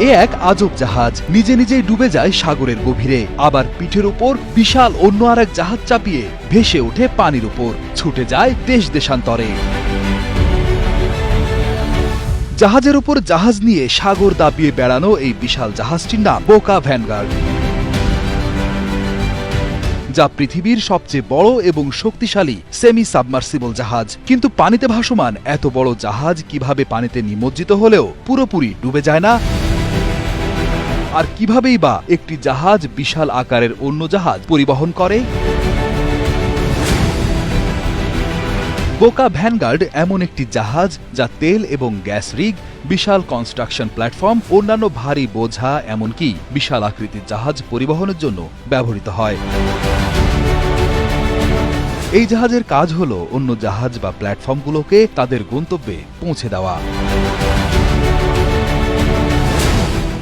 এ এক আজব জাহাজ। নিজে নিজেই ডুবে যায় সাগরের গভীরে। আবার পিঠের উপর বিশাল অন্য আর এক জাহাজ চাপিয়ে ভেসে ওঠে পানির উপর ছুটে যায় দেশ দেশান্তরে। জাহাজের উপর জাহাজ নিয়ে সাগর দাপিয়ে বেড়ানো এই বিশাল জাহাজটির নাম বোকা ভ্যানগার্ড। যা পৃথিবীর সবচেয়ে বড় এবং শক্তিশালী সেমি সাবমার্সিবল জাহাজ। কিন্তু পানিতে ভাসমান এত বড় জাহাজ কীভাবে পানিতে নিমজ্জিত হলেও পুরোপুরি ডুবে যায় না? আর কিভাবেই বা একটি জাহাজ বিশাল আকারের অন্য জাহাজ পরিবহন করে? বোকা ভ্যানগার্ড এমন একটি জাহাজ যা তেল এবং গ্যাস রিগ, বিশাল কনস্ট্রাকশন প্ল্যাটফর্ম অন্যান্য ভারী বোঝা, এমনকি বিশাল আকৃতির জাহাজ পরিবহনের জন্য ব্যবহৃত হয়। এই জাহাজের কাজ হল অন্য জাহাজ বা প্ল্যাটফর্মগুলোকে তাদের গন্তব্যে পৌঁছে দেওয়া।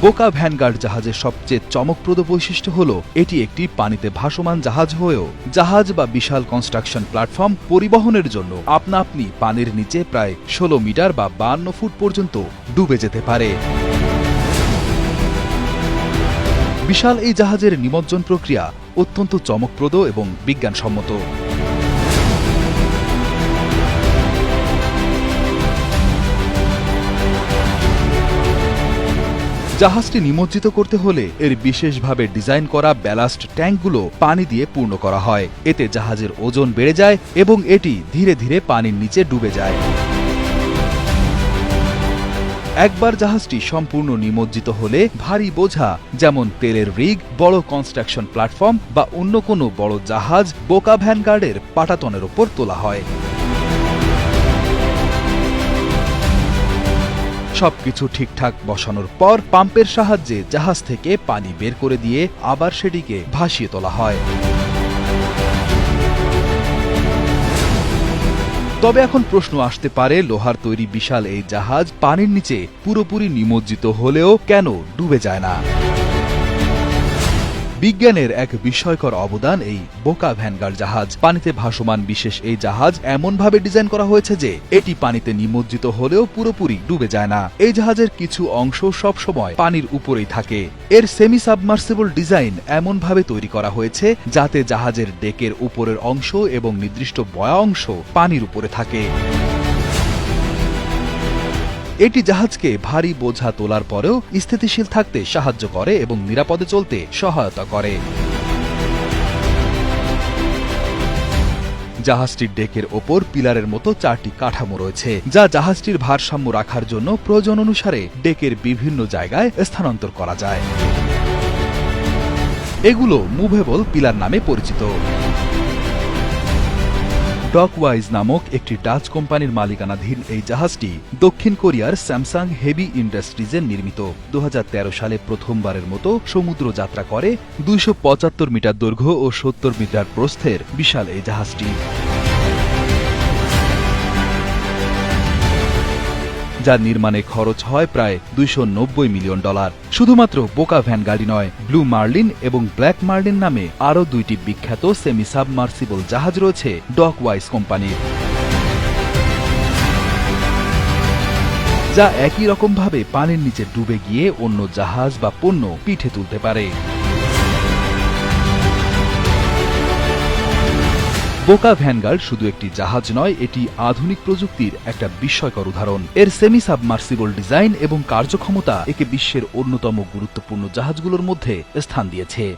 বোকা ভ্যানগার্ড জাহাজের সবচেয়ে চমকপ্রদ বৈশিষ্ট্য হল, এটি একটি পানিতে ভাসমান জাহাজ হয়েও জাহাজ বা বিশাল কনস্ট্রাকশন প্ল্যাটফর্ম পরিবহনের জন্য আপনা আপনি পানির নিচে প্রায় ষোলো মিটার বা বান্ন ফুট পর্যন্ত ডুবে যেতে পারে। বিশাল এই জাহাজের নিমজ্জন প্রক্রিয়া অত্যন্ত চমকপ্রদ এবং বিজ্ঞানসম্মত। জাহাজটি নিমজ্জিত করতে হলে এর বিশেষভাবে ডিজাইন করা ব্যালাস্ট ট্যাঙ্কগুলো পানি দিয়ে পূর্ণ করা হয়। এতে জাহাজের ওজন বেড়ে যায় এবং এটি ধীরে ধীরে পানির নিচে ডুবে যায়। একবার জাহাজটি সম্পূর্ণ নিমজ্জিত হলে ভারী বোঝা, যেমন তেলের রিগ, বড় কনস্ট্রাকশন প্ল্যাটফর্ম বা অন্য কোনো বড় জাহাজ বোকা ভ্যানগার্ডের পাটাতনের ওপর তোলা হয়। সবকিছু ঠিকঠাক বসানোর পর পাম্পের সাহায্যে জাহাজ থেকে পানি বের করে দিয়ে আবার সেটিকে ভাসিয়ে তোলা হয়। তবে এখন প্রশ্ন আসতে পারে, লোহার তৈরি বিশাল এই জাহাজ পানির নিচে পুরোপুরি নিমজ্জিত হলেও কেন ডুবে যায় না? বিজ্ঞানের এক বিস্ময়কর অবদান এই বোকা ভ্যানগার্ড জাহাজ। পানিতে ভাসমান বিশেষ এই জাহাজ এমনভাবে ডিজাইন করা হয়েছে যে, এটি পানিতে নিমজ্জিত হলেও পুরোপুরি ডুবে যায় না। এই জাহাজের কিছু অংশ সব সময় পানির উপরেই থাকে। এর সেমি সাবমার্সিবল ডিজাইন এমনভাবে তৈরি করা হয়েছে যাতে জাহাজের ডেকের উপরের অংশ এবং নির্দিষ্ট বয়া অংশ পানির উপরে থাকে। এটি জাহাজকে ভারী বোঝা তোলার পরেও স্থিতিশীল থাকতে সাহায্য করে এবং নিরাপদে চলতে সহায়তা করে। জাহাজটির ডেকের ওপর পিলারের মতো চারটি কাঠামো রয়েছে, যা জাহাজটির ভারসাম্য রাখার জন্য প্রয়োজন অনুসারে ডেকের বিভিন্ন জায়গায় স্থানান্তর করা যায়। এগুলো মুভেবল পিলার নামে পরিচিত। ডকওয়াইজ নামক একটি ডাচ কোম্পানির মালিকানাধীন এই জাহাজটি দক্ষিণ কোরিয়ার স্যামসাং হেভি ইন্ডাস্ট্রিজের নির্মিত। দু হাজার তেরো সালে প্রথমবারের মতো সমুদ্র যাত্রা করে দুইশ পঁচাত্তর মিটার দৈর্ঘ্য ও সত্তর মিটার প্রস্থের বিশাল এই জাহাজটি। যার নির্মাণে খরচ হয় প্রায় দুইশো নব্বই মিলিয়ন ডলার। শুধুমাত্র বোকা ভ্যান গাড়ি নয়, ব্লু মার্লিন এবং ব্ল্যাক মার্লিন নামে আরও দুইটি বিখ্যাত সেমি সাবমার্সিবল জাহাজ রয়েছে ডক ওয়াইস কোম্পানির। যা একই রকমভাবে পানির নিচে ডুবে গিয়ে অন্য জাহাজ বা পণ্য পিঠে তুলতে পারে। বোকা ভ্যানগার্ড শুধু একটি জাহাজ নয়, এটি আধুনিক প্রযুক্তির একটা বিস্ময়কর উদাহরণ। এর সেমি সাবমার্সিবল ডিজাইন এবং কার্যক্ষমতা একে বিশ্বের অন্যতম গুরুত্বপূর্ণ জাহাজগুলোর মধ্যে স্থান দিয়েছে।